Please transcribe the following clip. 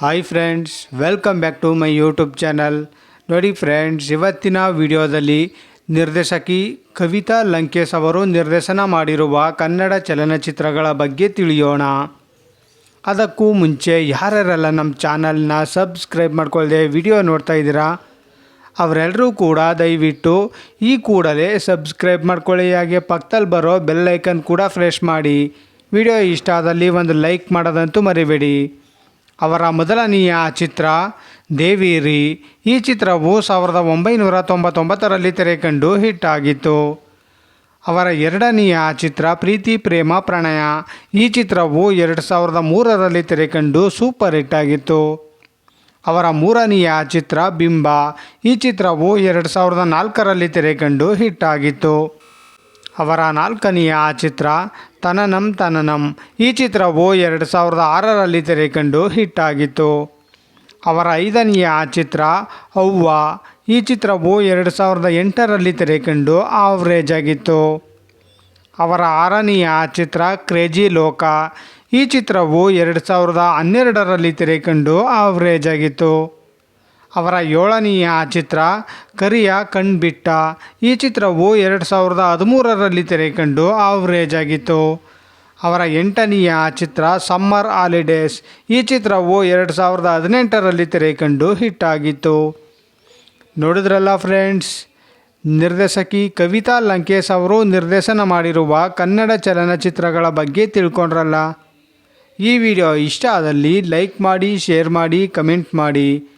Hi friends welcome back to my YouTube channel ನೋಡಿ friends ಇವತ್ತಿನ ವಿಡಿಯೋದಲ್ಲಿ ನಿರ್ದೇಶಕಿ ಕವಿತಾ ಲಂಕೇಶ್ ಅವರು ನಿರ್ದೇಶನ ಮಾಡಿರುವ ಕನ್ನಡ ಚಲನಚಿತ್ರಗಳ ಬಗ್ಗೆ ತಿಳಿಯೋಣ. ಅದಕ್ಕೂ ಮುಂಚೆ ಯಾರ್ಯಾರೆಲ್ಲ ನಮ್ಮ ಚಾನಲ್ನ ಸಬ್ಸ್ಕ್ರೈಬ್ ಮಾಡ್ಕೊಳ್ಳದೆ ವಿಡಿಯೋ ನೋಡ್ತಾ ಇದ್ದೀರಾ? ಅವರೆಲ್ಲರೂ ಕೂಡ ದಯವಿಟ್ಟು ಈ ಕೂಡಲೇ ಸಬ್ಸ್ಕ್ರೈಬ್ ಮಾಡ್ಕೊಳ್ಳಿ. ಹಾಗೆ ಪಕ್ಕದಲ್ಲಿ ಬರೋ ಬೆಲ್ ಐಕನ್ ಕೂಡ ಫ್ರೆಶ್ ಮಾಡಿ. ವಿಡಿಯೋ ಇಷ್ಟ ಆದಲ್ಲಿ ಒಂದು ಲೈಕ್ ಮಾಡೋದಂತೂ ಮರಿಬೇಡಿ. ಅವರ ಮೊದಲನೆಯ ಚಿತ್ರ ದೇವಿರಿ. ಈ ಚಿತ್ರವು ಸಾವಿರದ ಒಂಬೈನೂರ ತೊಂಬತ್ತೊಂಬತ್ತರಲ್ಲಿ ತೆರೆಕಂಡು ಹಿಟ್ ಆಗಿತ್ತು. ಅವರ ಎರಡನೆಯ ಚಿತ್ರ ಪ್ರೀತಿ, ಪ್ರೇಮ, ಪ್ರಣಯ. ಈ ಚಿತ್ರವು ಎರಡು ಸಾವಿರದ ಮೂರರಲ್ಲಿ ತೆರೆಕಂಡು ಸೂಪರ್ ಹಿಟ್ ಆಗಿತ್ತು. ಅವರ ಮೂರನೆಯ ಚಿತ್ರ ಬಿಂಬ. ಈ ಚಿತ್ರವು ಎರಡು ಸಾವಿರದ ನಾಲ್ಕರಲ್ಲಿ ತೆರೆಕಂಡು ಹಿಟ್ ಆಗಿತ್ತು. ಅವರ ನಾಲ್ಕನೆಯ ಚಿತ್ರ ತನನಂ ತನನಂ. ಈ ಚಿತ್ರವು ಎರಡು ಸಾವಿರದ ಆರರಲ್ಲಿ ತೆರೆಕಂಡು ಹಿಟ್ ಆಗಿತ್ತು ಅವರ ಐದನೆಯ ಚಿತ್ರ ಅವ್ವ. ಈ ಚಿತ್ರವು ಎರಡು ಸಾವಿರದ ಎಂಟರಲ್ಲಿ ತೆರೆಕಂಡು ಆವ್ರೇಜ್ ಆಗಿತ್ತು. ಅವರ ಆರನೆಯ ಚಿತ್ರ ಕ್ರೇಜಿ ಲೋಕ. ಈ ಚಿತ್ರವು ಎರಡು ಸಾವಿರದ ಹನ್ನೆರಡರಲ್ಲಿ ತೆರೆಕಂಡು ಆವ್ರೇಜ್ ಆಗಿತ್ತು. ಅವರ ಏಳನೆಯ ಚಿತ್ರ ಕರಿಯ ಕಣ್ಬಿಟ್ಟ. ಈ ಚಿತ್ರವು ಎರಡು ಸಾವಿರದ ಹದಿಮೂರರಲ್ಲಿ ತೆರೆಕಂಡು ಆವ್ರೇಜ್ ಆಗಿತ್ತು. ಅವರ ಎಂಟನೆಯ ಚಿತ್ರ ಸಮ್ಮರ್ ಹಾಲಿಡೇಸ್ ಈ ಚಿತ್ರವು ಎರಡು ಸಾವಿರದ ಹದಿನೆಂಟರಲ್ಲಿ ತೆರೆಕಂಡು ಹಿಟ್ ಆಗಿತ್ತು. ನೋಡಿದ್ರಲ್ಲ ಫ್ರೆಂಡ್ಸ್ ನಿರ್ದೇಶಕಿ ಕವಿತಾ ಲಂಕೇಶ್ ಅವರು ನಿರ್ದೇಶನ ಮಾಡಿರುವ ಕನ್ನಡ ಚಲನಚಿತ್ರಗಳ ಬಗ್ಗೆ ತಿಳ್ಕೊಂಡ್ರಲ್ಲ. ಈ ವಿಡಿಯೋ ಇಷ್ಟ ಆದಲ್ಲಿ ಲೈಕ್ ಮಾಡಿ ಶೇರ್ ಮಾಡಿ ಕಮೆಂಟ್ ಮಾಡಿ.